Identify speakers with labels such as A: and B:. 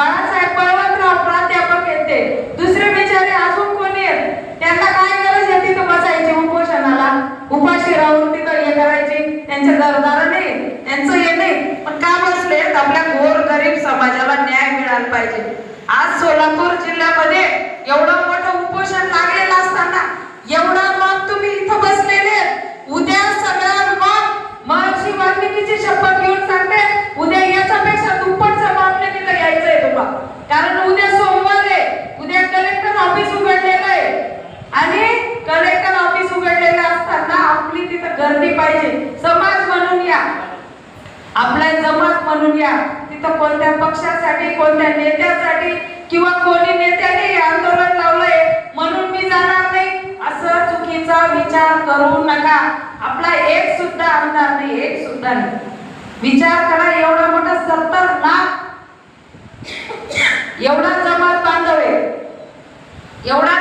A: बाळासाहेब बळवंतराव प्राध्यापक येते दुसरे बिचारे अजून कोणी त्यांना काय गरज आहे तिथं बसायची उपोषणाला? उपाशी राहून तिथं हे करायची? त्यांच्या घरदार नाही त्यांचं हे नाही. पण का बसले आपल्या गोर गरीब समाजाला न्याय मिळाला पाहिजे. आज सोलापूर जिल्ह्यामध्ये एवढं गर्दी पाहिजे. समाज म्हणून या. आपला जमात म्हणून या. तिथं कोणत्या पक्षासाठी कोणत्या नेत्यासाठी किंवा कोणी नेत्याने हे आंदोलन लावलंय म्हणून मी जाणार नाही असं चुकीचा विचार करू नका. आपला एक सुद्धा आमदार नाही एक सुद्धा नाही. विचार करा एवढा मोठा सत्तर लाख एवढा जमात बांधव आहे. एवढा